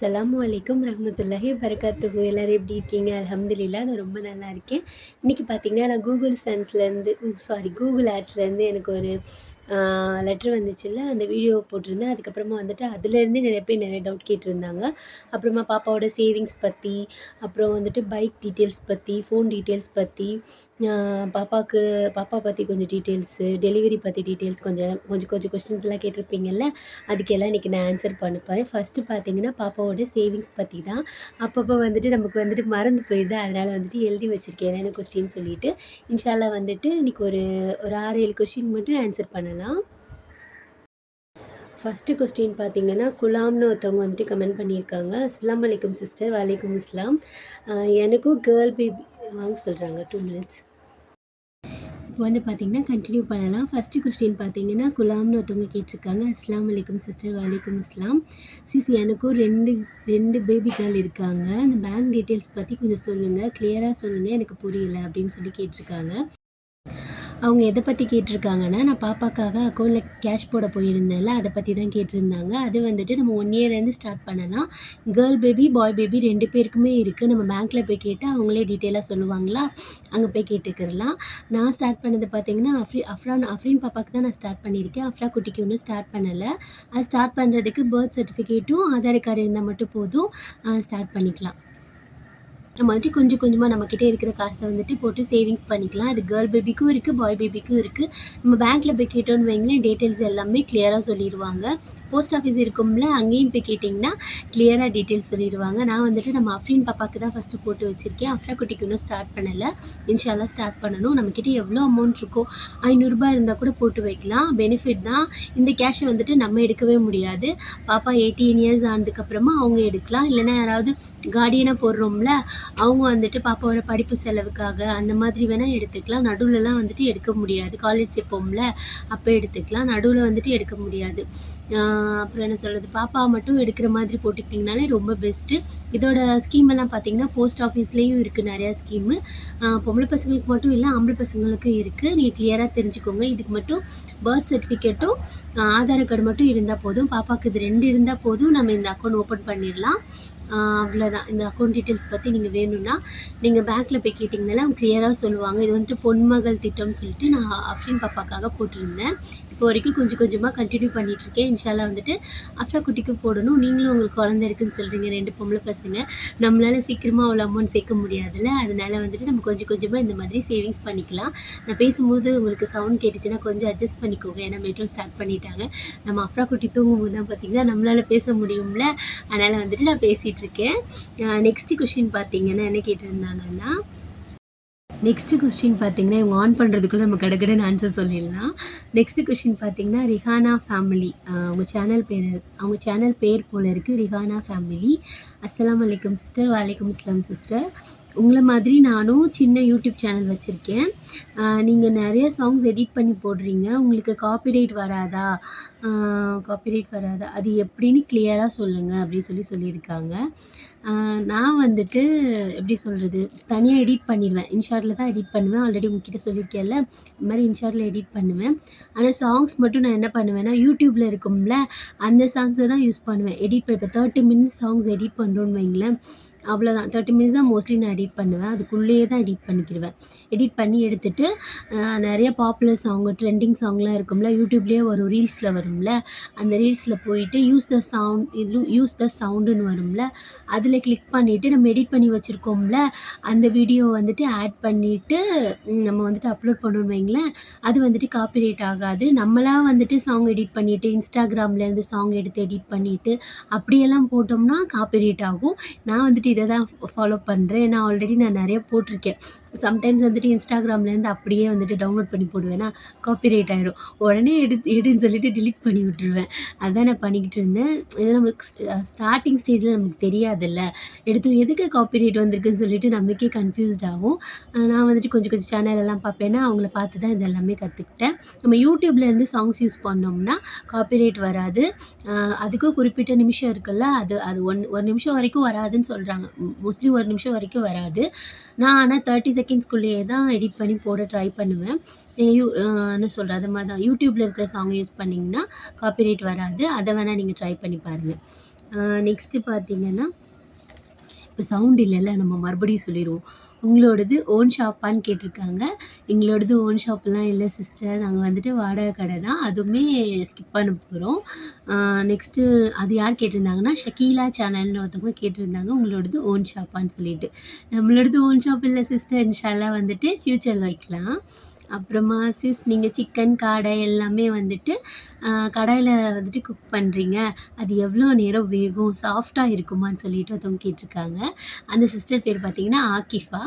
அஸ்லாம் அலைக்கும் ரஹமத்துல்லாஹி பரகாத்துகு எல்லோரும் எப்படி இருக்கீங்க? அல்ஹம்துலில்லாஹ் நான் ரொம்ப நல்லா இருக்கேன். இன்றைக்கி பார்த்தீங்கன்னா நான் கூகுள் சென்ஸ்லேருந்து சாரி கூகுள் ஆட்ஸ்லேருந்து எனக்கு ஒரு லெட்ரு வந்துச்சுல்ல அந்த வீடியோ போட்டிருந்தேன். அதுக்கப்புறமா வந்துட்டு அதுலேருந்தே நிறைய பேர் நிறைய டவுட் கேட்டிருந்தாங்க. அப்புறமா பாப்பாவோட சேவிங்ஸ் பற்றி அப்புறம் வந்துட்டு பைக் டீட்டெயில்ஸ் பற்றி ஃபோன் டீட்டெயில்ஸ் பற்றி பாப்பாவுக்கு பாப்பா பற்றி கொஞ்சம் டீட்டெயில்ஸு டெலிவரி பற்றி டீட்டெயில்ஸ் கொஞ்சம் கொஞ்சம் கொஞ்சம் கொஸ்டின்ஸ்லாம் கேட்டிருப்பீங்கள்ல அதுக்கெல்லாம் இன்றைக்கி நான் ஆன்சர் பண்ண போகிறேன் ஃபஸ்ட்டு பார்த்தீங்கன்னா பாப்பாவோட சேவிங்ஸ் பற்றி தான். அப்பப்போ வந்துட்டு நமக்கு வந்துட்டு மறந்து போயிடுது அதனால் வந்துட்டு எழுதி வச்சுருக்கேன் என்னென்ன கொஸ்டின் சொல்லிட்டு. இன்ஷால்லாம் வந்துட்டு இன்றைக்கி ஒரு ஒரு ஆறு ஏழு கொஸ்டின் மட்டும் ஆன்சர் பண்ணலாம். ஃபஸ்ட்டு கொஸ்டின் பார்த்தீங்கன்னா குலாம்னு ஒருத்தவங்க வந்துட்டு கமெண்ட் பண்ணியிருக்காங்க. அஸ்லாம் வலைக்கம் சிஸ்டர் வலைக்கும் இஸ்லாம் எனக்கும் கேர்ள் பேபி வாங்க சொல்கிறாங்க டூ மினிட்ஸ் இப்போ வந்து பார்த்தீங்கன்னா கண்டினியூ பண்ணலாம். ஃபஸ்ட்டு கொஸ்டின் பார்த்தீங்கன்னா குலாம்னு ஒருத்தவங்க கேட்டிருக்காங்க. அஸ்லாம் வலைக்கும் சிஸ்டர் வலைக்கும் இஸ்லாம் சிஸ் எனக்கும் ரெண்டு ரெண்டு பேபி கேர்ள் இருக்காங்க. அந்த பேங்க் டீட்டெயில்ஸ் பற்றி கொஞ்சம் சொல்லுங்கள் கிளியராக சொல்லுங்கள் எனக்கு புரியல அப்படின்னு சொல்லி கேட்டிருக்காங்க. அவங்க எதை பற்றி கேட்டிருக்காங்கன்னா நான் பாப்பாக்காக அக்கௌண்ட்டில் கேஷ் போட போயிருந்தேன்ல அதை பற்றி தான் கேட்டிருந்தாங்க. அது வந்துட்டு நம்ம ஒன் இயர்லேருந்து ஸ்டார்ட் பண்ணலாம். கேர்ள் பேபி பாய் பேபி ரெண்டு பேருக்குமே இருக்குது நம்ம பேங்க்கில் போய் கேட்டால் அவங்களே டீட்டெயிலாக சொல்லுவாங்களா? அங்கே போய் கேட்டுக்கிறலாம் நான் ஸ்டார்ட் பண்ணது பார்த்தீங்கன்னா அஃப்ரி அஃப்ரான் அஃப்ரின் பாப்பாக்கு தான் நான் ஸ்டார்ட் பண்ணியிருக்கேன். அஃப்ரா குட்டிக்கு ஒன்றும் ஸ்டார்ட் பண்ணலை. அது ஸ்டார்ட் பண்ணுறதுக்கு பர்த் சர்டிஃபிகேட்டும் ஆதார் கார்டு இருந்தால் மட்டும் போதும். ஸ்டார்ட் பண்ணிக்கலாம். நம்ம வந்துட்டு கொஞ்சம் கொஞ்சமாக நம்மக்கிட்ட இருக்கிற காசை வந்துட்டு போட்டு சேவிங்ஸ் பண்ணிக்கலாம். அது கேர்ள் பேபிக்கும் இருக்குது பாய் பேபிக்கும் இருக்குது நம்ம பேங்க்கில் போய் கேட்டோன்னு வைங்களேன் டீட்டெயில்ஸ் எல்லாமே கிளியராக சொல்லிடுவாங்க. போஸ்ட் ஆஃபீஸ் இருக்கும்ல அங்கேயும் போய் கேட்டிங்கன்னா கிளியராக டீட்டெயில்ஸ் சொல்லிடுவாங்க. நான் வந்துட்டு நம்ம அஃப்ரின் பாப்பாவுக்கு தான் ஃபஸ்ட்டு போட்டு வச்சுருக்கேன். அஃப்ரா குட்டிக்கு இன்னும் ஸ்டார்ட் பண்ணலை. இன்ஷால்லா ஸ்டார்ட் பண்ணணும். நம்மக்கிட்ட எவ்வளோ அமௌண்ட் இருக்கோ ஐநூறுரூபா இருந்தால் கூட போட்டு வைக்கலாம். பெனிஃபிட் தான். இந்த கேஷை வந்துட்டு நம்ம எடுக்கவே முடியாது. பாப்பா எயிட்டீன் இயர்ஸ் ஆனதுக்கப்புறமா அவங்க எடுக்கலாம். இல்லைன்னா யாராவது கார்டியனாக போடுறோம்ல அவங்க வந்துட்டு பாப்பாவோட படிப்பு செலவுக்காக அந்த மாதிரி வேணால் எடுத்துக்கலாம். நடுவுலலாம் வந்துட்டு எடுக்க முடியாது. காலேஜ் எப்போம்ல அப்போ எடுத்துக்கலாம். நடுவில் வந்துட்டு எடுக்க முடியாது. அப்புறம் என்ன சொல்கிறது பாப்பா மட்டும் எடுக்கிற மாதிரி போட்டுக்கிட்டிங்கனாலே ரொம்ப பெஸ்ட்டு இதோட ஸ்கீம் எல்லாம் பார்த்தீங்கன்னா போஸ்ட் ஆஃபீஸ்லேயும் இருக்குது நிறையா ஸ்கீமு பொம்பளை பசங்களுக்கு மட்டும் இல்லை ஆம்பளை பசங்களுக்கும் இருக்குது நீங்கள் கிளியராக தெரிஞ்சுக்கோங்க. இதுக்கு மட்டும் பர்த் சர்டிஃபிகேட்டும் ஆதார் கார்டு மட்டும் இருந்தால் போதும். பாப்பாவுக்கு இது ரெண்டு இருந்தால் போதும். நம்ம இந்த அக்கௌண்ட் ஓப்பன் பண்ணிடலாம். அவ்வளோதான் இந்த அக்கௌண்ட் டீட்டெயில்ஸ் பற்றி நீங்கள் வேணும்னா நீங்கள் பேங்க்கில் போய் கேட்டிங்கனால அவங்க கிளியராக சொல்லுவாங்க. இது வந்துட்டு பொன்மகள் திட்டம்னு சொல்லிட்டு நான் அஃப்ரின் பாப்பாக்காக போட்டிருந்தேன். இப்போ வரைக்கும் கொஞ்சம் கொஞ்சமாக கண்டினியூ பண்ணிகிட்ருக்கேன் இன்ஷால்லா வந்துட்டு அஃப்ரா குட்டிக்கு போடணும். நீங்களும் உங்களுக்கு குழந்தை இருக்குன்னு சொல்கிறீங்க ரெண்டு பொம்பளை பசங்க. நம்மளால் சீக்கிரமாக அவ்வளோ அமௌண்ட் சேர்க்க முடியாதுல்ல. அதனால வந்துட்டு நம்ம கொஞ்சம் கொஞ்சமாக இந்த மாதிரி சேவிங்ஸ் பண்ணிக்கலாம். நான் பேசும்போது உங்களுக்கு சவுண்ட் கேட்டுச்சுன்னா கொஞ்சம் அட்ஜஸ்ட் பண்ணிக்கோங்க. ஏன்னா மெட்ரோ ஸ்டார்ட் பண்ணிட்டாங்க. நம்ம அஃப்ரா குட்டி தூங்கும்போது தான் பார்த்தீங்கன்னா நம்மளால் பேச முடியும்ல. அதனால் வந்துட்டு நான் பேசிட்டு இருக்கேன் நெக்ஸ்ட் கொஷின் பார்த்தீங்கன்னா என்ன கேட்டிருந்தாங்கன்னா நெக்ஸ்ட் கொஸ்டின் பார்த்தீங்கன்னா இவங்க ஆன் பண்ணுறதுக்குள்ளே நம்ம கடகடன்னு ஆன்சர் சொல்லிடலாம். நெக்ஸ்ட் கொஸ்டின் பார்த்தீங்கன்னா ரிஹானா ஃபேமிலி அவங்க சேனல் பேர் அவங்க சேனல் பேர் போல் இருக்குது ரிஹானா ஃபேமிலி அஸ்லாம் அலைக்கும் சிஸ்டர் வலைக்கம் இஸ்லாம் சிஸ்டர் உங்களை மாதிரி நானும் சின்ன யூடியூப் சேனல் வச்சுருக்கேன். நீங்கள் நிறைய சாங்ஸ் எடிட் பண்ணி போடுறீங்க. உங்களுக்கு காப்பிரைட் வராதா? காப்பிரைட் வராதா? அது எப்படின்னு கிளியராக சொல்லுங்கள் அப்படின்னு சொல்லி சொல்லியிருக்காங்க. நான் வந்துட்டு எப்படி சொல்கிறது தனியாக எடிட் பண்ணிடுவேன். இன்ஷாட்டில் தான் எடிட் பண்ணுவேன். ஆல்ரெடி உங்ககிட்ட சொல்லியிருக்கேன்ல இந்த மாதிரி இன்ஷார்டில் எடிட் பண்ணுவேன். ஆனால் சாங்ஸ் மட்டும் நான் என்ன பண்ணுவேன்னா யூடியூப்பில் இருக்கும்ல அந்த சாங்ஸை தான் யூஸ் பண்ணுவேன். எடிட் பண்ணி இப்போ தேர்ட்டி மினிட்ஸ் சாங்ஸ் எடிட் பண்ணுறோன்னு வைங்களேன். அவ்வளோதான் தேர்ட்டி மினிட்ஸ் தான் மோஸ்ட்லி நான் எடிட் பண்ணுவேன். அதுக்குள்ளேயே தான் எடிட் பண்ணிக்கிடுவேன் எடிட் பண்ணி எடுத்துட்டு நிறைய பாப்புலர் சாங் ட்ரெண்டிங் சாங்லாம் இருக்கும்ல யூடியூப்லேயே வரும் ரீல்ஸில் வரும்ல அந்த ரீல்ஸில் போயிட்டு use the sound use the சவுண்டுன்னு வரும்ல அதில் கிளிக் பண்ணிவிட்டு நம்ம எடிட் பண்ணி வச்சுருக்கோம்ல அந்த வீடியோ வந்துட்டு ஆட் பண்ணிவிட்டு நம்ம வந்துட்டு அப்லோட் பண்ணோன்னு வைங்களேன் அது வந்துட்டு காப்பிரைட் ஆகாது. நம்மளாக வந்துட்டு சாங் எடிட் பண்ணிவிட்டு இன்ஸ்டாகிராம்லேருந்து சாங் எடுத்து எடிட் பண்ணிவிட்டு அப்படியெல்லாம் போட்டோம்னா காப்பிரைட் ஆகும். நான் வந்துட்டு இதை தான் ஃபாலோ பண்ணுறேன் ஏன்னா ஆல்ரெடி நான் நிறைய போட்டிருக்கேன். சம்டைம்ஸ் வந்துட்டு இன்ஸ்டாகிராம்லேருந்து அப்படியே வந்துட்டு டவுன்லோட் பண்ணி போடுவேன்னா காப்பிரைட் ஆகிடும் உடனே எடுத்து எடுன்னு சொல்லிட்டு டிலீட் பண்ணி விட்டுருவேன். அதான் நான் பண்ணிக்கிட்டு இருந்தேன். இது நமக்கு ஸ்டார்டிங் ஸ்டேஜில் நமக்கு தெரியாதுல்ல. எடுத்து எதுக்கு காப்பிரைட் வந்திருக்குன்னு சொல்லிட்டு நமக்கே கன்ஃபியூஸ்ட் ஆகும். நான் வந்துட்டு கொஞ்சம் கொஞ்சம் சேனல் எல்லாம் பார்ப்பேன்னா அவங்கள பார்த்து தான் இது எல்லாமே கற்றுக்கிட்டேன் நம்ம யூடியூப்லேருந்து சாங்ஸ் யூஸ் பண்ணோம்னா காப்பிரைட் வராது. அதுக்கும் குறிப்பிட்ட நிமிஷம் இருக்குல்ல அது அது ஒன் ஒரு நிமிஷம் வரைக்கும் வராதுன்னு சொல்கிறாங்க மோஸ்ட்லி ஒரு நிமிஷம் வரைக்கும் வராது. நான் ஆனால் தேர்ட்டி செகண்ட்ஸ்குள்ளேயே தான் எடிட் பண்ணி போட ட்ரை பண்ணுவேன். யூ என்ன சொல்கிறது அது மாதிரி தான். யூடியூப்பில் இருக்கிற சாங் யூஸ் பண்ணிங்கன்னா காப்பிரைட் வராது. அதை வேணால் நீங்கள் ட்ரை பண்ணி பாருங்கள் நெக்ஸ்ட்டு பார்த்தீங்கன்னா இப்போ சவுண்ட் இல்லைல்ல நம்ம மறுபடியும் சொல்லிடுவோம். உங்களோடது ஓன் ஷாப்பான்னு கேட்டிருக்காங்க. எங்களோடது ஓன் ஷாப்லாம் இல்லை சிஸ்டர் நாங்கள் வந்துட்டு வாடகை கடை தான். அதுவுமே ஸ்கிப் பண்ண போகிறோம் நெக்ஸ்ட்டு அது யார் கேட்டிருந்தாங்கன்னா ஷக்கீலா சேனல்னு ஒருத்தவங்க கேட்டிருந்தாங்க. உங்களோடது ஓன் ஷாப்பான்னு சொல்லிட்டு. நம்மளோடது ஓன் ஷாப் இல்லை சிஸ்டர் இன்ஷால்லாம் வந்துட்டு ஃப்யூச்சரில் வைக்கலாம். அப்புறமா சிஸ் நீங்கள் சிக்கன் காடை எல்லாமே வந்துட்டு கடாயில் வந்துட்டு குக் பண்ணுறீங்க அது எவ்வளோ நேரம் வேகும்? சாஃப்டாக இருக்குமான்னு சொல்லிட்டு ஒருத்தவங்க கேட்டிருக்காங்க. அந்த சிஸ்டர் பேர் பார்த்தீங்கன்னா ஆக்கிஃபா.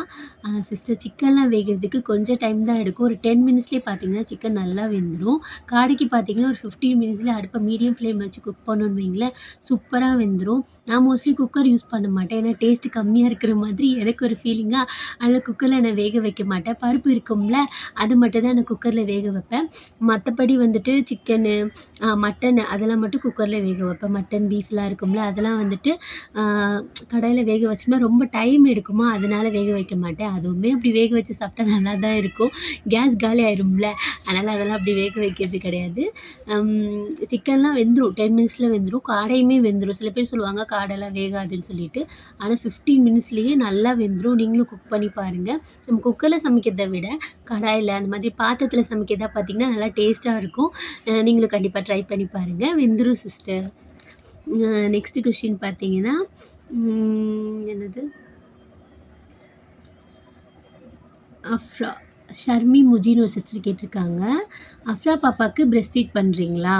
சிஸ்டர் சிக்கன்லாம் வேகிறதுக்கு கொஞ்சம் டைம் தான் எடுக்கும். ஒரு டென் மினிட்ஸ்லேயே பார்த்தீங்கன்னா சிக்கன் நல்லா வெந்துடும் காடைக்கு பார்த்தீங்கன்னா ஒரு ஃபிஃப்டீன் மினிட்ஸில் அடுப்பை மீடியம் ஃப்ளேம் வச்சு குக் பண்ணணுன்னு வைங்களேன். சூப்பராக வெந்துடும் நான் மோஸ்ட்லி குக்கர் யூஸ் பண்ண மாட்டேன். ஏன்னா டேஸ்ட்டு கம்மியாக இருக்கிற மாதிரி எனக்கு ஒரு ஃபீலிங்காக அதில் குக்கரில் நான் வேக வைக்க மாட்டேன். பருப்பு இருக்கும்ல அது மட்டும் தான் நான் குக்கரில் வேக வைப்பேன். மற்றபடி வந்துட்டு சிக்கனு மட்டன் அதெல்லாம் மட்டும் குக்கரில் வேக வைப்பேன். மட்டன் பீஃப்லாம் இருக்கும்ல அதெல்லாம் வந்துட்டு கடாயில் வேக வச்சோம்னா ரொம்ப டைம் எடுக்குமா? அதனால் வேக வைக்க மாட்டேன். அதுவுமே அப்படி வேக வச்சு சாப்பிட்டா நல்லா தான் இருக்கும். கேஸ் காலி ஆயிரும்ல. அதனால் அதெல்லாம் அப்படி வேக வைக்கிறது கிடையாது. சிக்கன்லாம் வெந்துடும் டென் மினிட்ஸில் வெந்துடும் காடையுமே வெந்துடும் சில பேர் சொல்லுவாங்க காடெல்லாம் வேகாதுன்னு சொல்லிட்டு. ஆனால் ஃபிஃப்டீன் மினிட்ஸ்லேயே நல்லா வெந்துடும் நீங்களும் குக் பண்ணி பாருங்கள் நம்ம குக்கரில் சமைக்கிறதை விட கடாயில் அந்த மாதிரி பாத்திரத்தில் சமைக்கிறதா பார்த்திங்கன்னா நல்லா டேஸ்ட்டாக இருக்கும். நீங்களுக்கு கண்டிப்பாக ட்ரை பண்ணி பாருங்கள் வெந்துரு சிஸ்டர் நெக்ஸ்ட்டு கொஷின் பார்த்தீங்கன்னா என்னது? அஃப்ரா. ஷர்மி முஜின்னு ஒரு சிஸ்டர் கேட்டிருக்காங்க. அஃப்ரா பாப்பாவுக்கு பிரெஸ்ட் ஃபீட் பண்ணுறீங்களா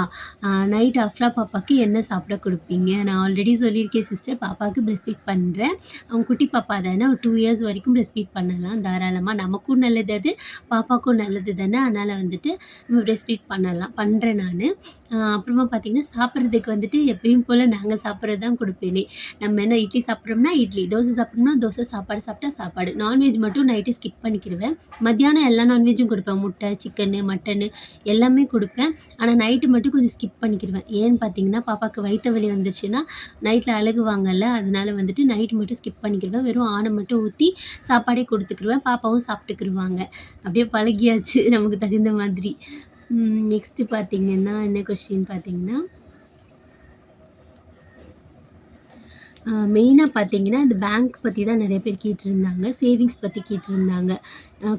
நைட் அஃப்ரா பாப்பாவுக்கு என்ன சாப்பிட கொடுப்பீங்க? நான் ஆல்ரெடி சொல்லியிருக்கேன் சிஸ்டர் பாப்பாவுக்கு பிரெஸ்ட் ஃபீட் பண்ணுறேன் அவங்க குட்டி பாப்பா தானே ஒரு டூ இயர்ஸ் வரைக்கும் பிரெஸ்ட் ஃபீட் பண்ணலாம். தாராளமாக நமக்கும் நல்லது அது பாப்பாவுக்கும் நல்லது தானே. அதனால் வந்துட்டு நம்ம பிரெஸ்ட் ஃபீட் பண்ணலாம் பண்ணுறேன் நான். அப்புறமா பார்த்திங்கன்னா சாப்பிட்றதுக்கு வந்துட்டு எப்பயும் போல் நாங்கள் சாப்பிட்றது தான் கொடுப்பேனே. நம்ம என்ன இட்லி சாப்பிட்றோம்னா இட்லி. தோசை சாப்பிட்றோம்னா தோசை சாப்பாடு சாப்பிட்டா சாப்பாடு. நான்வெஜ் மட்டும் நைட்டு ஸ்கிப் பண்ணிக்கிடுவேன் மத்தியானம் எல்லா நான்வெஜ்ஜும் கொடுப்பேன். முட்டை சிக்கனு மட்டனு எல்லாமே கொடுப்பேன். ஆனால் நைட்டு மட்டும் கொஞ்சம் ஸ்கிப் பண்ணிக்கிடுவேன் ஏன்னு பார்த்தீங்கன்னா பாப்பாவுக்கு வயிற்று வலி வந்துருச்சுன்னா நைட்டில் அழுகுவாங்கல்ல அதனால வந்துட்டு நைட்டு மட்டும் ஸ்கிப் பண்ணிக்கிடுவேன் வெறும் ஆணை மட்டும் ஊற்றி சாப்பாடே கொடுத்துக்கிடுவேன் பாப்பாவும் சாப்பிட்டுக்கிடுவாங்க அப்படியே பழகியாச்சு. நமக்கு தகுந்த மாதிரி. நெக்ஸ்ட்டு பார்த்தீங்கன்னா என்ன கொஷின் பார்த்தீங்கன்னா மெயினாக பார்த்தீங்கன்னா இந்த பேங்க் பற்றி தான் நிறைய பேர் கேட்டிருந்தாங்க. சேவிங்ஸ் பற்றி கேட்டிருந்தாங்க.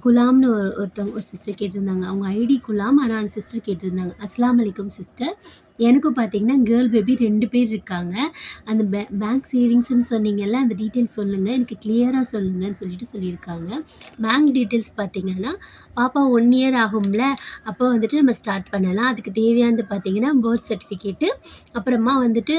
குலாம்னு ஒரு ஒருத்தவங்க ஒரு சிஸ்டர் கேட்டிருந்தாங்க. அவங்க ஐடி குலாம் ஆனால் அந்த சிஸ்டர் கேட்டிருந்தாங்க. அஸ்லாம் அலைக்கும் சிஸ்டர் எனக்கும் பார்த்தீங்கன்னா கேர்ள் பேபி ரெண்டு பேர் இருக்காங்க. அந்த பே பேங்க் சேவிங்ஸ்னு சொன்னீங்கல்ல அந்த டீட்டெயில்ஸ் சொல்லுங்கள் எனக்கு கிளியராக சொல்லுங்கன்னு சொல்லிட்டு சொல்லியிருக்காங்க. பேங்க் டீட்டெயில்ஸ் பார்த்தீங்கன்னா பாப்பா ஒன் இயர் ஆகும்ல அப்போ வந்துட்டு நம்ம ஸ்டார்ட் பண்ணலாம். அதுக்கு தேவையானது பார்த்தீங்கன்னா பர்த் சர்டிஃபிகேட்டு அப்புறமா வந்துட்டு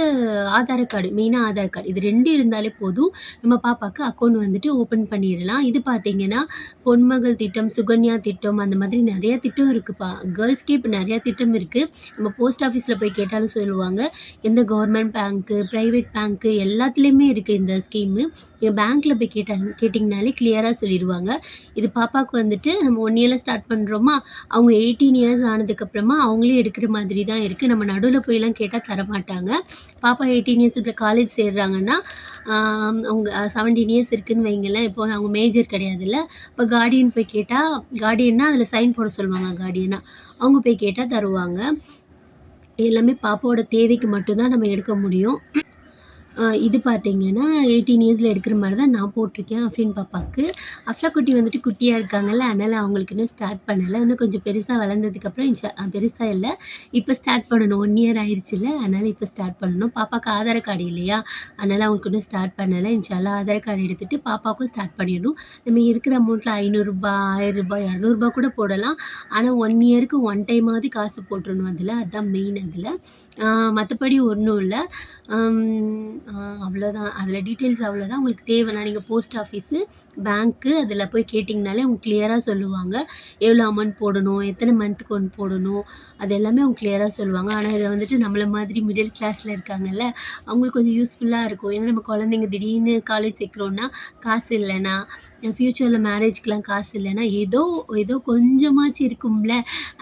ஆதார் கார்டு மெயினாக ஆதார் கார்டு. இது ரெண்டு இருந்தாலே போதும். நம்ம பாப்பாவுக்கு அக்கௌண்ட் வந்துட்டு ஓப்பன் பண்ணிடலாம். இது பார்த்தீங்கன்னா பொன்மகள் திட்டம் சுகன்யா திட்டம் அந்த மாதிரி நிறையா திட்டம் இருக்குதுப்பா கேர்ள்ஸ்க்கே இப்போ நிறையா திட்டம் இருக்குது நம்ம போஸ்ட் ஆஃபீஸில் போய் கேட்டாலும் சொல்லுவாங்க. எந்த கவர்மெண்ட் பேங்க்கு ப்ரைவேட் பேங்க்கு எல்லாத்துலேயுமே இருக்குது இந்த ஸ்கீமு என் பேங்க்கில் போய் கேட்டாங்க கேட்டிங்கனாலே கிளியராக சொல்லிடுவாங்க இது பாப்பாவுக்கு வந்துட்டு நம்ம ஒன் இயரில் ஸ்டார்ட் பண்ணுறோமா அவங்க எயிட்டீன் இயர்ஸ் ஆனதுக்கப்புறமா அவங்களே எடுக்கிற மாதிரி தான் இருக்குது நம்ம நடுவில் போயெல்லாம் கேட்டால் தரமாட்டாங்க. பாப்பா எயிட்டீன் இயர்ஸ் இப்போ காலேஜ் சேர்றாங்கன்னா அவங்க செவன்டீன் இயர்ஸ் இருக்குதுன்னு வைங்களேன். இப்போ அவங்க மேஜர் கிடையாதுல்ல. இப்போ கார்டியன் போய் கேட்டால் கார்டியன்னா அதில் சைன் போட சொல்லுவாங்க கார்டியனாக அவங்க போய் கேட்டால் தருவாங்க. எல்லாமே பாப்பாவோட தேவைக்கு மட்டும்தான் நம்ம எடுக்க முடியும். இது பார்த்தீங்கன்னா எயிட்டீன் இயர்ஸில் எடுக்கிற மாதிரி தான் நான் போட்டிருக்கேன் அஃப்ரின் பாப்பாவுக்கு அஃப்ரா குட்டி வந்துட்டு குட்டியாக இருக்காங்கல்ல அதனால் அவங்களுக்கு இன்னும் ஸ்டார்ட் பண்ணலை. இன்னும் கொஞ்சம் பெருசாக வளர்ந்ததுக்கப்புறம் இன்ஷா பெருசாக இல்லை. இப்போ ஸ்டார்ட் பண்ணணும். ஒன் இயர் ஆயிடுச்சுல்ல அதனால் இப்போ ஸ்டார்ட் பண்ணணும். பாப்பாவுக்கு ஆதார் கார்டு இல்லையா? அதனால் அவங்களுக்கு இன்னும் ஸ்டார்ட் பண்ணலை. இன்ஷால்லாம் ஆதார் கார்டு எடுத்துகிட்டு பாப்பாவுக்கும் ஸ்டார்ட் பண்ணிடணும். நம்ம இருக்கிற அமௌண்ட்டில் ஐநூறுரூபா ஆயிரரூபா இரநூறுபா கூட போடலாம். ஆனால் ஒன் இயருக்கு ஒன் டைமாவது காசு போட்டுருணும் அதில். அதுதான் மெயின் அதில். மற்றபடி ஒன்றும் இல்லை. அவ்வளோதான் அதில் டீட்டெயில்ஸ் அவ்வளோதான் உங்களுக்கு தேவைன்னா நீங்கள் போஸ்ட் ஆஃபீஸு பேங்க்கு அதில் போய் கேட்டிங்கனாலே அவங்க கிளியராக சொல்லுவாங்க. எவ்வளோ அமௌண்ட் போடணும் எத்தனை மந்த்துக்கு ஒன்று போடணும் அது எல்லாமே அவங்க கிளியராக சொல்லுவாங்க. ஆனால் இதை வந்துட்டு நம்மளை மாதிரி மிடில் கிளாஸில் இருக்காங்கல்ல அவங்களுக்கு கொஞ்சம் யூஸ்ஃபுல்லாக இருக்கும். ஏன்னா நம்ம குழந்தைங்க திடீர்னு காலேஜ் சேர்க்குறோன்னா காசு இல்லைன்னா ஃப்யூச்சரில் மேரேஜ்க்கெலாம் காசு இல்லைன்னா ஏதோ ஏதோ கொஞ்சமாச்சும் இருக்கும்ல.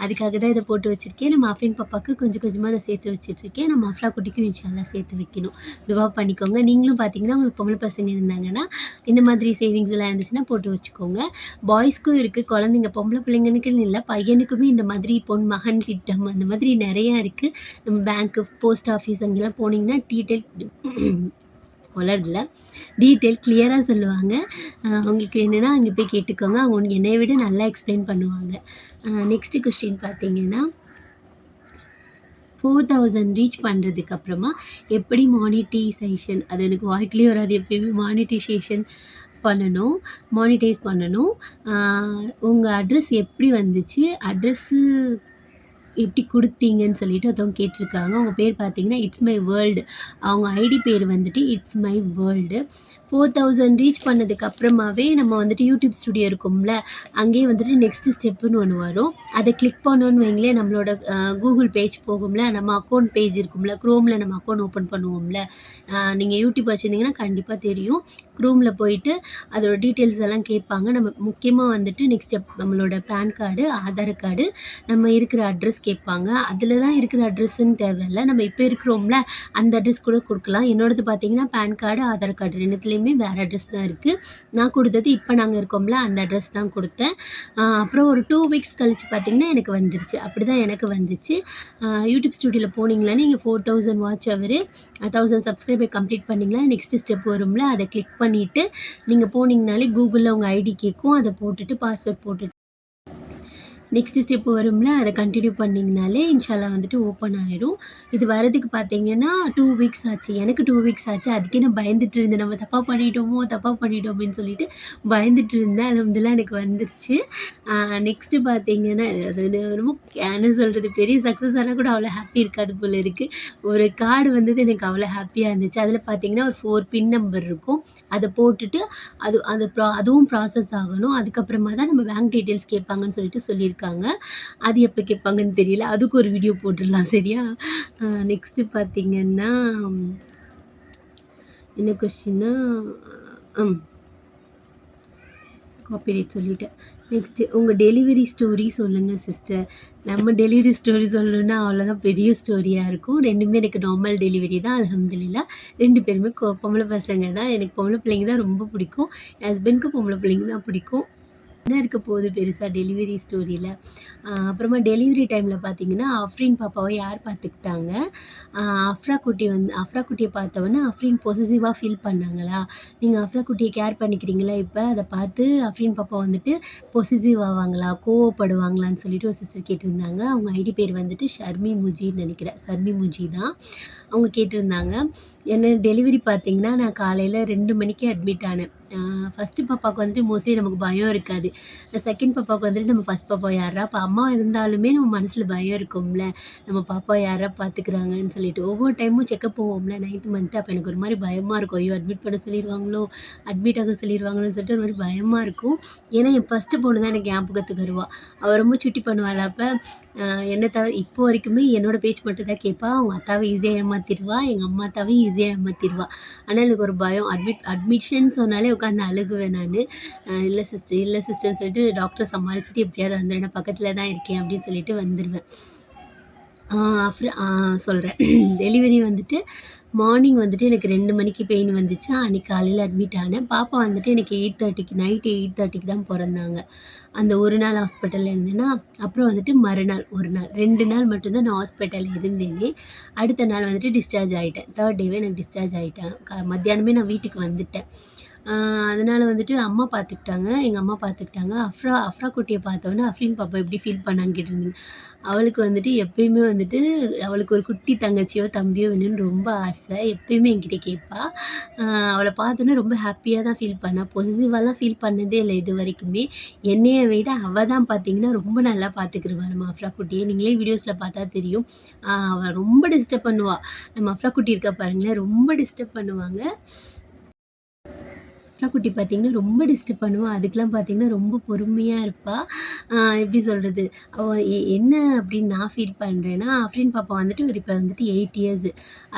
அதுக்காக தான் இதை போட்டு வச்சுருக்கேன். நம்ம அஃபின் பாப்பாவுக்கு கொஞ்சம் கொஞ்சமாக நான் சேர்த்து வச்சுட்ருக்கேன் நம்ம அஃப்ரா குட்டிக்கும் இன்ஷால்லாம் சேர்த்து வைக்கணும். துவா பண்ணிக்கோங்க. நீங்களும் பார்த்தீங்கன்னா உங்களுக்கு பொம்பளை பசங்க இருந்தாங்கன்னா இந்த மாதிரி சேவிங்ஸ் எல்லாம் இருந்துச்சுன்னா போட்டு வச்சுக்கோங்க. பாய்ஸ்க்கும் இருக்குது குழந்தைங்க பொம்பளை பிள்ளைங்கனுக்குன்னு இல்லை பையனுக்குமே இந்த மாதிரி பொன் மகன் திட்டம் அந்த மாதிரி நிறையா இருக்குது நம்ம பேங்க்கு போஸ்ட் ஆஃபீஸ் அங்கெல்லாம் போனீங்கன்னா டீட்டெயில் வளருதுல டீட்டெயில் கிளியராக சொல்லுவாங்க. அவங்களுக்கு என்னென்னா அங்கே போய் கேட்டுக்கோங்க. அவங்க என்னை விட நல்லா எக்ஸ்பிளைன் பண்ணுவாங்க. நெக்ஸ்ட்டு கொஸ்டின் பார்த்தீங்கன்னா ஃபோர் தௌசண்ட் ரீச் பண்ணுறதுக்கு அப்புறமா எப்படி மானிட்டைசேஷன் அது எனக்கு வாய்ட்லேயே வராது. எப்பயுமே மானிட்டைசேஷன் பண்ணணும் மானிட்டைஸ் பண்ணணும். உங்கள் அட்ரஸ் எப்படி வந்துச்சு? அட்ரஸ்ஸு எப்படி கொடுத்தீங்கன்னு சொல்லிட்டு ஒருத்தவங்க கேட்டிருக்காங்க. அவங்க பேர் பார்த்தீங்கன்னா இட்ஸ் மை வேர்ல்டு அவங்க ஐடி பேர் வந்துட்டு it's my world four thousand reach பண்ணதுக்கு அப்புறமாவே நம்ம வந்துட்டு யூடியூப் ஸ்டுடியோ இருக்கும்ல அங்கேயே வந்துட்டு நெக்ஸ்ட் ஸ்டெப்புன்னு ஒன்று வரும். அதை கிளிக் பண்ணோன்னு வைங்களேன் நம்மளோட கூகுள் பேஜ் போகும்ல நம்ம அக்கௌண்ட் பேஜ் இருக்கும்ல க்ரோமில் நம்ம அக்கௌண்ட் ஓப்பன் பண்ணுவோம்ல நீங்கள் யூடியூப் வச்சுருந்தீங்கன்னா கண்டிப்பாக தெரியும். க்ரோமில் போயிட்டு அதோட டீட்டெயில்ஸ் எல்லாம் கேட்பாங்க. நம்ம முக்கியமாக வந்துட்டு நெக்ஸ்ட் ஸ்டெப் நம்மளோட பேன் கார்டு ஆதார் கார்டு நம்ம இருக்கிற அட்ரஸ் கேட்பாங்க. அதில் தான் இருக்கிற அட்ரஸ்ன்னு தேவையில்ல. நம்ம இப்போ இருக்கிறோம்ல அந்த அட்ரஸ் கூட கொடுக்கலாம். என்னோடது பார்த்தீங்கன்னா பேன் கார்டு ஆதார் கார்டு ரெண்டுத்துலேயும் எல்லாத்துலேயுமே வேறு அட்ரஸ் தான் இருக்குது நான் கொடுத்தது இப்போ நாங்கள் இருக்கோம்ல அந்த அட்ரஸ் தான் கொடுத்தேன். அப்புறம் ஒரு டூ வீக்ஸ் கழித்து பார்த்திங்கன்னா எனக்கு வந்துருச்சு. அப்படி தான் எனக்கு வந்துச்சு. யூடியூப் ஸ்டுடியோவில் போனீங்களா நீங்கள் four thousand watch hour thousand subscriber complete பண்ணிங்களா நெக்ஸ்ட்டு ஸ்டெப் வரும்ல அதை கிளிக் பண்ணிவிட்டு நீங்கள் போனீங்கனாலே கூகுளில் உங்கள் ஐடி கேட்கும் அதை போட்டுட்டு பாஸ்வேர்ட் போட்டுட்டு நெக்ஸ்ட் ஸ்டெப் வரும்ல? அதை கண்டினியூ பண்ணிங்கனாலே இன்ஷால்லா வந்துட்டு ஓப்பன் ஆகிடும் இது வரதுக்கு பார்த்தீங்கன்னா டூ வீக்ஸ் ஆச்சு. எனக்கு டூ வீக்ஸ் ஆச்சு. அதுக்கே நான் பயந்துட்டு இருந்தேன். நம்ம தப்பாக பண்ணிட்டோமோ தப்பாக பண்ணிட்டோமேன்னு சொல்லிட்டு பயந்துட்டு இருந்தேன். அலமதுல்லாம் எனக்கு வந்துருச்சு. நெக்ஸ்ட்டு பார்த்தீங்கன்னா அது ரொம்ப என்ன சொல்கிறது பெரிய சக்ஸஸ் ஆனால் கூட அவ்வளோ ஹாப்பி இருக்காது போல் இருக்குது ஒரு கார்டு வந்தது எனக்கு அவ்வளோ ஹாப்பியாக இருந்துச்சு. அதில் பார்த்தீங்கன்னா ஒரு ஃபோர் பின் நம்பர் இருக்கும். அதை போட்டுட்டு அது அது ப்ரா அதுவும் ப்ராசஸ் ஆகணும். அதுக்கப்புறமா தான் நம்ம பேங்க் டீட்டெயில்ஸ் கேட்பாங்கன்னு சொல்லிட்டு சொல்லியிருக்கேன் இருக்காங்க அது எப்போ கேட்பாங்கன்னு தெரியல. அதுக்கு ஒரு வீடியோ போட்டுடலாம் சரியா? நெக்ஸ்ட்டு பார்த்திங்கன்னா என்ன கொஷின்னா காப்பிரைட் சொல்லிட்டேன். நெக்ஸ்ட்டு உங்கள் டெலிவரி ஸ்டோரி சொல்லுங்கள் சிஸ்டர் நம்ம டெலிவரி ஸ்டோரி சொல்லணுன்னா அவ்வளோதான் பெரிய ஸ்டோரியாக இருக்கும். ரெண்டுமே எனக்கு நார்மல் டெலிவரி தான் அலமதுல்லா ரெண்டு பேருமே பொம்பளை பசங்க தான். எனக்கு பொம்பளை பிள்ளைங்க தான் ரொம்ப பிடிக்கும். என் ஹஸ்பண்ட்க்கு பொம்பளை பிள்ளைங்க தான் பிடிக்கும். என்ன இருக்க போகுது பெருசாக டெலிவரி ஸ்டோரியில் அப்புறமா டெலிவரி டைமில் பார்த்தீங்கன்னா அஃப்ரின் பாப்பாவை யார் பார்த்துக்கிட்டாங்க அஃப்ரா குட்டி வந்து அஃப்ரா குட்டியை பார்த்தவொன்னே அஃப்ரின் பொசசிவாக ஃபீல் பண்ணாங்களா? நீங்கள் அஃப்ரா குட்டியை கேர் பண்ணிக்கிறீங்களா இப்போ? அதை பார்த்து அஃப்ரின் பாப்பா வந்துட்டு பொசிசிவ் ஆவாங்களா? கோவப்படுவாங்களான்னு சொல்லிட்டு ஒரு சிஸ்டர் கேட்டிருந்தாங்க. அவங்க ஐடி பேர் வந்துட்டு ஷர்மி முஜின்னு நினைக்கிறேன். ஷர்மி முஜி தான். அவங்க கேட்டிருந்தாங்க. என்ன டெலிவரி பார்த்தீங்கன்னா நான் காலையில் ரெண்டு மணிக்கு அட்மிட் ஆனேன். ஃபஸ்ட்டு பாப்பாவுக்கு வந்துட்டு மோஸ்ட்லி நமக்கு பயம் இருக்காது. செகண்ட் பாப்பாவுக்கு வந்துட்டு நம்ம ஃபஸ்ட் பாப்பா யாரா இப்போ அம்மா இருந்தாலுமே நம்ம மனசில் பயம் இருக்கும்ல. நம்ம பாப்பா யாரா பார்த்துக்குறாங்கன்னு சொல்லிட்டு ஒவ்வொரு டைமும் செக்கப் போவோம்ல. நைன்த் மந்த்து அப்போ எனக்கு ஒரு மாதிரி பயமாக இருக்கும். ஐயோ அட்மிட் பண்ண சொல்லிடுவாங்களோ? அட்மிட் ஆக சொல்லிடுவாங்களோன்னு சொல்லிட்டு ஒரு மாதிரி பயமாக இருக்கும். ஏன்னா என் ஃபஸ்ட்டு பொண்ணு தான் எனக்கு ஞாபகத்துக்கு வருவாள் அவள் ரொம்ப சுட்டி பண்ணுவாள் அப்போ? என்னை தவிர இப்போ வரைக்குமே என்னோடய பேச்சு மட்டும் தான் கேட்பா. அவங்க அத்தாவை ஈஸியாக ஏமாற்றிடுவா எங்கள் அம்மா அத்தாவையும் ஈஸியாக ஏமாற்றிடுவா ஆனால் எனக்கு ஒரு பயம். அட்மிட் அட்மிஷன் சொன்னாலே உட்காந்து அழுகுவேன் நான். இல்லை சிஸ்டர் இல்லை சிஸ்டர்னு சொல்லிட்டு டாக்டரை சமாளிச்சுட்டு எப்படியாவது வந்துடுவேன் பக்கத்தில் தான் இருக்கேன் அப்படின்னு சொல்லிட்டு வந்துடுவேன் அப்புறம் சொல்கிறேன் டெலிவரி வந்துட்டு மார்னிங் வந்துட்டு எனக்கு ரெண்டு மணிக்கு பெயின் வந்துச்சு. அன்றைக்கி காலையில் அட்மிட் ஆனேன். பாப்பா வந்துட்டு எனக்கு எயிட் தேர்ட்டிக்கு நைட்டு எயிட் தேர்ட்டிக்கு தான் பிறந்தாங்க. அந்த ஒரு நாள் ஹாஸ்பிட்டலில் இருந்தேன்னா அப்புறம் வந்துட்டு மறுநாள் ஒரு நாள் ரெண்டு நாள் மட்டும்தான் நான் ஹாஸ்பிட்டலில் இருந்தேனே அடுத்த நாள் வந்துட்டு டிஸ்சார்ஜ் ஆகிட்டேன் தேர்ட் டேவே நான் டிஸ்சார்ஜ் ஆகிட்டேன் க மத்தியானமே நான் வீட்டுக்கு வந்துட்டேன். அதனால் வந்துட்டு அம்மா பார்த்துக்கிட்டாங்க எங்கள் அம்மா பார்த்துக்கிட்டாங்க அஃப்ரா அஃப்ரா குட்டியை பார்த்தோன்னே அஃப்ரின் பாப்பா எப்படி ஃபீல் பண்ணான்னு கேட்டிருந்தேன். அவளுக்கு வந்துட்டு எப்பயுமே வந்துட்டு அவளுக்கு ஒரு குட்டி தங்கச்சியோ தம்பியோ வேணும்னு ரொம்ப ஆசை. எப்பயுமே என்கிட்ட கேட்பா அவளை பார்த்தோன்னே ரொம்ப ஹாப்பியாக தான் ஃபீல் பண்ணா. பொசிட்டிவாலாம் ஃபீல் பண்ணதே இல்லை இது வரைக்குமே. என்னையை விட அவள் தான் பார்த்தீங்கன்னா ரொம்ப நல்லா பார்த்துக்கிருவா நம்ம அஃப்ரா குட்டியை. நீங்களே வீடியோஸில் பார்த்தா தெரியும். அவள் ரொம்ப டிஸ்டர்ப் பண்ணுவாள் நம்ம அஃப்ரா குட்டி இருக்கா பாருங்களேன். ரொம்ப டிஸ்டர்ப் பண்ணுவாங்க. அஃப்ரா குட்டி பார்த்தீங்கன்னா, ரொம்ப டிஸ்டர்ப் பண்ணுவாள் அதுக்கெலாம் பார்த்தீங்கன்னா, ரொம்ப பொறுமையாக இருப்பாள் எப்படி சொல்கிறது அவள் என்ன அப்படின்னு நான் ஃபீல் பண்ணுறேன்னா அஃப்ரின் பாப்பா வந்துட்டு ஒரு இப்போ வந்துட்டு எயிட் இயர்ஸ்.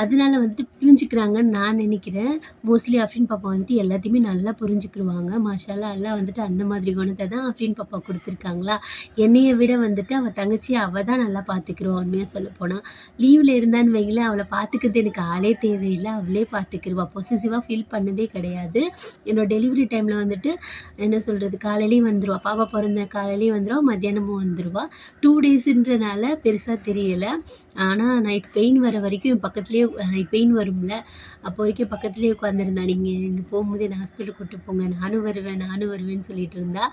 அதனால வந்துட்டு புரிஞ்சுக்கிறாங்கன்னு நான் நினைக்கிறேன் மோஸ்ட்லி அஃப்ரின் பாப்பா வந்துட்டு எல்லாத்தையுமே நல்லா புரிஞ்சுக்கிருவாங்க. மாஷாலா எல்லாம் வந்துட்டு அந்த மாதிரி குணத்தை தான் அஃப்ரின் பாப்பா கொடுத்துருக்காங்களா என்னைய விட வந்துட்டு அவள் தங்கச்சி அவள் தான் நல்லா பார்த்துக்கிருவா சொல்ல சொல்லப்போனா. லீவில் இருந்தான்னு வைங்களேன், அவளை பார்த்துக்கிறது எனக்கு ஆளே தேவையில்லை அவளே பார்த்துக்கிடுவா பொசிசிவாக ஃபீல் பண்ணதே கிடையாது. என்னோட டெலிவரி டைமில் வந்துட்டு என்ன சொல்கிறது காலையிலேயும் வந்துடுவா பாப்பா பிறந்த காலையிலேயும் வந்துடுவா மத்தியானமும் வந்துடுவா டூ டேஸுன்றனால பெருசாக தெரியலை. ஆனால் நைட் பெயின் வர வரைக்கும் என் நைட் பெயின் வரும்ல, அப்போ வரைக்கும் பக்கத்துலேயே உட்காந்துருந்தா. நீங்கள் இங்கே போகும்போது என்னை ஹாஸ்பிட்டல் கூட்டு போங்க. நானும் வருவேன், நானும் வருவேன்னு சொல்லிட்டு இருந்தா.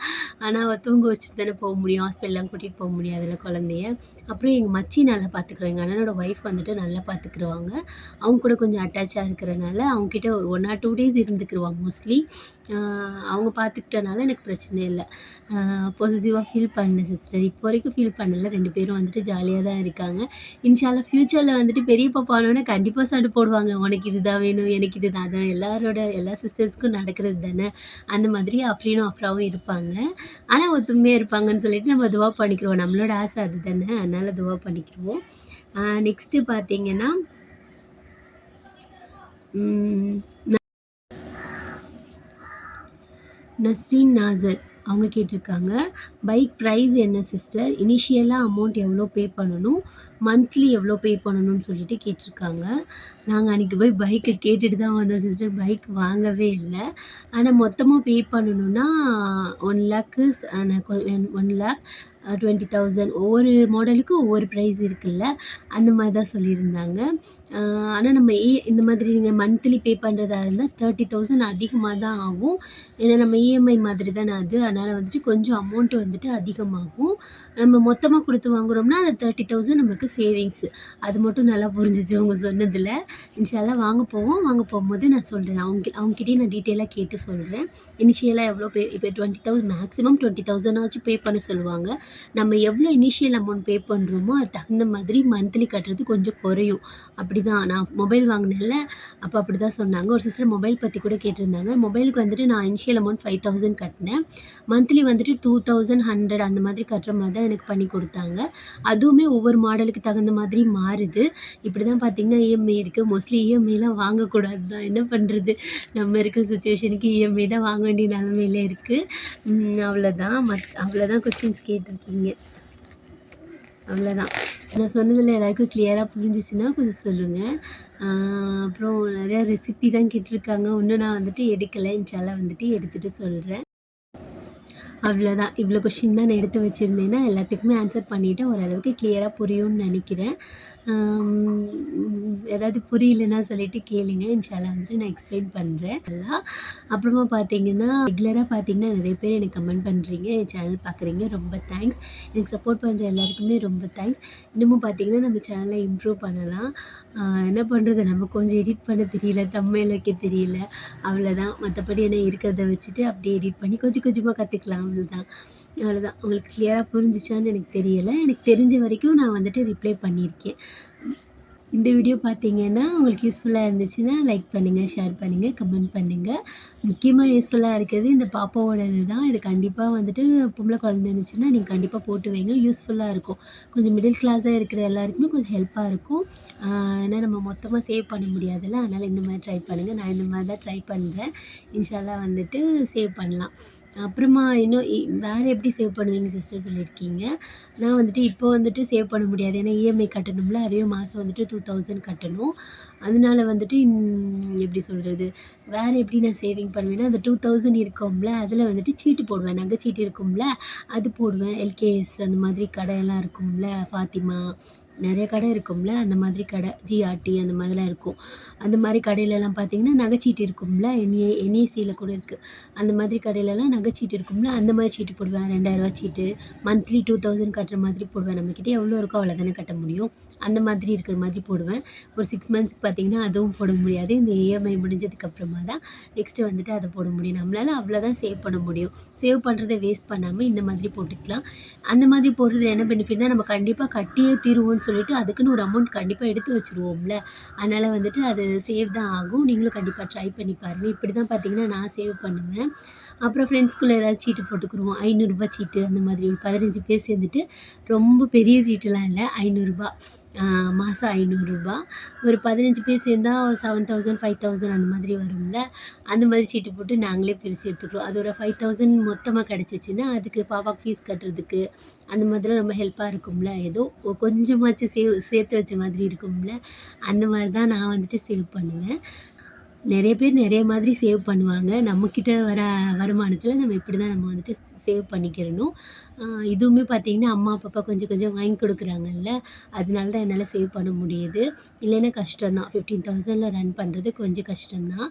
ஆனால் அவள் தூங்க வச்சுட்டு தானே போக முடியும். ஹாஸ்பிட்டல்லாம் கூட்டிகிட்டு போக முடியாதுல்ல குழந்தைய. அப்புறம் எங்கள் மச்சி நல்லா பார்த்துக்குறோம் எங்கள் அண்ணனோட ஒய்ஃப் வந்துட்டு நல்லா பார்த்துக்கிருவாங்க. அவங்க கூட கொஞ்சம் அட்டாச்சாக இருக்கிறனால, அவங்ககிட்ட ஒரு ஒன் ஆர் டூ டேஸ் இருந்துக்கிருவா மோஸ்ட்லி. அவங்க பார்த்துக்கிட்டனால எனக்கு பிரச்சனை இல்லை அ ஃபீல் பண்ணேன் சிஸ்டர். இப்போ வரைக்கும் ஃபீல் பண்ணல. ரெண்டு பேரும் வந்துட்டு ஜாலியாக தான் இருக்காங்க. இன்ஷா ஃப்யூச்சரில் வந்துட்டு பெரிய பாப்பா கண்டிப்பாக சண்டை போடுவாங்க. உனக்கு இதுதான் வேணும், எனக்கு இதுதான் அதான் எல்லாரோட எல்லா சிஸ்டர்ஸ்க்கும் நடக்கிறது தானே. அந்த மாதிரி அஃப்ரீனும், அஃப்ராவும் இருப்பாங்க. ஆனால் ஒத்துமையாக இருப்பாங்கன்னு சொல்லிட்டு நம்ம துவா பண்ணிக்கிருவோம். நம்மளோட ஆசை அது தானே அதனால் துவா பண்ணிக்கிருவோம். நெக்ஸ்ட்டு பார்த்தீங்கன்னா ம். ந நஸ்ரீன் நாசர் அவங்க கேட்டிருக்காங்க. பைக் ப்ரைஸ் என்ன சிஸ்டர்? இனிஷியலாக அமௌண்ட் எவ்வளோ பே பண்ணணும்? மந்த்லி எவ்வளோ பே பண்ணணும்னு சொல்லிட்டு கேட்டிருக்காங்க. நாங்கள் அன்றைக்கி போய் பைக்கை கேட்டுட்டு தான் வந்தோம் சிஸ்டர். பைக் வாங்கவே இல்லை ஆனால் மொத்தமாக பே பண்ணணுன்னா one lakh one lakh twenty thousand ஒவ்வொரு மாடலுக்கும் ஒவ்வொரு ப்ரைஸ் இருக்குல்ல. அந்த மாதிரி தான் சொல்லியிருந்தாங்க. ஆனால் நம்ம இ இந்த மாதிரி நீங்கள் மந்த்லி பே பண்ணுறதா இருந்தால் தேர்ட்டி தௌசண்ட் அதிகமாக தான் ஆகும். ஏன்னா நம்ம இஎம்ஐ மாதிரி தானே அது. அதனால் வந்துட்டு கொஞ்சம் அமௌண்ட் வந்துட்டு அதிகமாகும். நம்ம மொத்தமாக கொடுத்து வாங்குறோம்னா, அந்த 30,000 நமக்கு சேவிங்ஸு அது மட்டும் நல்லா புரிஞ்சிச்சு அவங்க சொன்னதில் இன்ஷா வாங்க போவோம். வாங்க போகும்போது நான் சொல்கிறேன் அவங்க அவங்ககிட்டயும் நான் டீட்டெயிலாக கேட்டு சொல்கிறேன் இனிஷியலாக எவ்வளோ பே இப்போ twenty thousand maximum twenty thousand ஆச்சு பே பண்ண சொல்லுவாங்க. நம்ம எவ்வளோ இனிஷியல் அமௌண்ட் பே பண்ணுறோமோ அதுக்கு தகுந்த மாதிரி மந்த்லி கட்டுறது கொஞ்சம் குறையும். அப்படிதான் நான் மொபைல் வாங்கினேன்ல அப்போ அப்படி தான் சொன்னாங்க. ஒரு சிஸ்டர் மொபைல் பற்றி கூட கேட்டிருந்தாங்க. மொபைலுக்கு வந்துட்டு நான் இனிஷியல் அமௌண்ட் ஃபைவ் தௌசண்ட் கட்டினேன் மந்த்லி வந்துட்டு 2,100 அந்த மாதிரி கட்டுற மாதிரி தான் எனக்கு பண்ணி கொடுத்தாங்க அதுவுமே ஒவ்வொரு மாடலுக்கு தகுந்த மாதிரி மாறுது. இப்படி தான் பார்த்தீங்கன்னா இஎம்ஐ இருக்குது மோஸ்ட்லி இஎம்ஐலாம் வாங்கக்கூடாது தான். என்ன பண்ணுறது நம்ம இருக்கிற சுச்சுவேஷனுக்கு இஎம்ஐ தான் வாங்க வேண்டிய நிலமையில இருக்குது அவ்வளோதான். மத் அவ்வளோதான் கொஷின்ஸ் கேட்டிருக்கீங்க. அவ்வளோதான். நான் சொன்னதில் எல்லாருக்கும் கிளியராக புரிஞ்சிச்சுன்னா கொஞ்சம் சொல்லுங்கள் அப்புறம் நிறையா ரெசிபி தான் கேட்டிருக்காங்க. இன்னும் நான் வந்துட்டு எடுக்கலை இன்ஷால்லாம் வந்துட்டு எடுத்துகிட்டு சொல்கிறேன் அவ்வளோதான். இவ்வளோ கொஷின் தான் நான் எடுத்து வச்சுருந்தேன்னா எல்லாத்துக்குமே ஆன்சர் பண்ணிவிட்டு ஓரளவுக்கு கிளியராக புரியும்னு நினைக்கிறேன் ஏதாவது புரியலன்னா சொல்லிட்டு கேளுங்க. இன்ஷா வந்துட்டு நான் எக்ஸ்பிளைன் பண்ணுறேன் நல்லா. அப்புறமா பார்த்தீங்கன்னா, ரெகுலராக பார்த்தீங்கன்னா நிறைய பேர் எனக்கு கமெண்ட் பண்ணுறீங்க என் சேனல் பார்க்குறீங்க. ரொம்ப தேங்க்ஸ். எனக்கு சப்போர்ட் பண்ணுற எல்லாருக்குமே ரொம்ப தேங்க்ஸ். இன்னமும் பார்த்தீங்கன்னா, நம்ம சேனலை இம்ப்ரூவ் பண்ணலாம். என்ன பண்ணுறது நம்ம கொஞ்சம் எடிட் பண்ண தெரியல. தம்மையில் வைக்க தெரியல. அவ்வளோதான். மற்றபடி என்ன இருக்கிறத வச்சுட்டு அப்படியே எடிட் பண்ணி கொஞ்சம் கொஞ்சமாக கற்றுக்கலாம் அவ்வளோதான். அவ்வளோதான். உங்களுக்கு கிளியராக புரிஞ்சுச்சான்னு எனக்கு தெரியலை எனக்கு தெரிஞ்ச வரைக்கும் நான் வந்துட்டு ரிப்ளை பண்ணியிருக்கேன். இந்த வீடியோ பார்த்தீங்கன்னா, உங்களுக்கு யூஸ்ஃபுல்லாக இருந்துச்சுன்னா லைக் பண்ணுங்கள் ஷேர் பண்ணுங்கள் கமெண்ட் பண்ணுங்கள் முக்கியமாக யூஸ்ஃபுல்லாக இருக்கிறது இந்த பாப்பாவோடது தான். இது கண்டிப்பாக வந்துட்டு பொம்பளை குழந்தை இருந்துச்சுன்னா, நீங்கள் கண்டிப்பாக போட்டு வைங்க. யூஸ்ஃபுல்லாக இருக்கும். கொஞ்சம் மிடில் கிளாஸாக இருக்கிற எல்லாருக்குமே கொஞ்சம் ஹெல்ப்பாக இருக்கும். ஏன்னா நம்ம மொத்தமாக சேவ் பண்ண முடியாதுல்ல. அதனால் இந்த மாதிரி ட்ரை பண்ணுங்கள் நான் இந்த மாதிரி தான் ட்ரை பண்ணுறேன் இன்ஷால்லாம் வந்துட்டு சேவ் பண்ணலாம். அப்புறமா இன்னும் இ எப்படி சேவ் பண்ணுவீங்க சிஸ்டர் சொல்லியிருக்கீங்க. நான் வந்துட்டு இப்போ வந்துட்டு சேவ் பண்ண முடியாது. ஏன்னா இஎம்ஐ கட்டணும்ல. அதே மாதம் வந்துட்டு 2,000 கட்டணும். அதனால வந்துட்டு எப்படி சொல்கிறது வேறு எப்படி நான் சேவிங் பண்ணுவேன்னா, அந்த 2,000 இருக்கும்ல, அதில் வந்துட்டு சீட்டு போடுவேன். நகைச்சீட்டு இருக்கும்ல, அது போடுவேன். எல்கேஎஸ் அந்த மாதிரி கடையெல்லாம் இருக்கும்ல, ஃபாத்திமா நிறைய கடை இருக்கும்ல, அந்த மாதிரி கடை. ஜிஆர்டி அந்த மாதிரிலாம் இருக்கும். அந்த மாதிரி கடையிலலாம் பார்த்தீங்கன்னா, நகைச்சீட்டு இருக்கும்ல, என்ஏ என்ஏசியில் கூட இருக்குது அந்த மாதிரி கடையிலலாம் நகைச்சீட்டு இருக்கும்ல, அந்த மாதிரி சீட்டு போடுவேன். ரூ. 2,000 சீட்டு. மந்த்லி 2,000 கட்டுற மாதிரி போடுவேன். நம்மக்கிட்ட எவ்வளோ இருக்கோ அவ்வளோ தானே கட்ட முடியும். அந்த மாதிரி இருக்கிற மாதிரி போடுவேன். ஒரு சிக்ஸ் மந்த்ஸ்க்கு பார்த்தீங்கன்னா அதுவும் போட முடியாது. இந்த இஎம்ஐ முடிஞ்சதுக்கப்புறமா தான் நெக்ஸ்ட்டு வந்துட்டு அதை போட முடியும். நம்மளால் அவ்வளோதான் சேவ் பண்ண முடியும். சேவ் பண்ணுறத வேஸ்ட் பண்ணாமல் இந்த மாதிரி போட்டுக்கலாம். அந்த மாதிரி போடுறது என்ன பெனிஃபிட்னா நம்ம கண்டிப்பாக கட்டியே தீருவோம்னு சொல்லிட்டு அதுக்குன்னு ஒரு அமௌண்ட் கண்டிப்பாக எடுத்து வச்சுருவோம்ல. அதனால் வந்துட்டு அது சேவ் தான் ஆகும். நீங்களும் கண்டிப்பாக ட்ரை பண்ணி பாருங்கள் இப்படி தான் பார்த்தீங்கன்னா நான் சேவ் பண்ணுவேன். அப்புறம் ஃப்ரெண்ட்ஸ்குள்ளே ஏதாவது சீட்டு போட்டுக்குருவோம். ஐநூறுரூபா சீட்டு அந்த மாதிரி ஒரு பதினஞ்சு பேர் சேர்ந்துட்டு ரொம்ப பெரிய சீட்டுலாம் இல்லை. ஐநூறுரூபா மாதம் ஐநூறுரூபா ஒரு பதினஞ்சு பேர் சேர்ந்தால் செவன் தௌசண்ட் ஃபைவ் தௌசண்ட் அந்த மாதிரி வரும்ல. அந்த மாதிரி சீட்டு போட்டு நாங்களே பிரித்து எடுத்துக்கிறோம். அது ஒரு ஃபைவ் தௌசண்ட் மொத்தமாக கிடச்சிச்சின்னா அதுக்கு பாப்பாக்கு ஃபீஸ் கட்டுறதுக்கு அந்த மாதிரிலாம் ரொம்ப ஹெல்ப்பாக இருக்கும்ல. ஏதோ கொஞ்சமாச்சும் சேவ் சேர்த்து வச்ச மாதிரி இருக்கும்ல. அந்த மாதிரி தான் நான் வந்துட்டு சேவ் பண்ணுவேன். நிறைய பேர் நிறைய மாதிரி சேவ் பண்ணுவாங்க. நம்மக்கிட்ட வர வருமானத்தில் நம்ம இப்படி தான் நம்ம வந்துட்டு சேவ் பண்ணிக்கிறணும். இதுவுமே பார்த்திங்கன்னா அம்மா அப்பா கொஞ்சம் கொஞ்சம் வாங்கி கொடுக்குறாங்கல்ல. அதனால தான் என்னால் சேவ் பண்ண முடியுது. இல்லைன்னா கஷ்டம்தான். ஃபிஃப்டீன் தௌசண்டில் ரன் பண்ணுறது கொஞ்சம் கஷ்டம்தான்.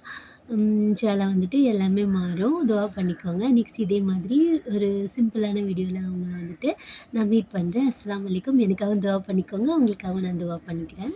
சில வந்துட்டு எல்லாமே மாறும். துவா பண்ணிக்கோங்க. நெக்ஸ்ட் இதே மாதிரி ஒரு சிம்பிளான வீடியோவில் அவங்க வந்துட்டு நான் மீட் பண்ணுறேன் அஸ்லாம் வலைக்கும் எனக்காக துவா பண்ணிக்கோங்க. உங்களுக்காக நான் துவா பண்ணிக்கிறேன்.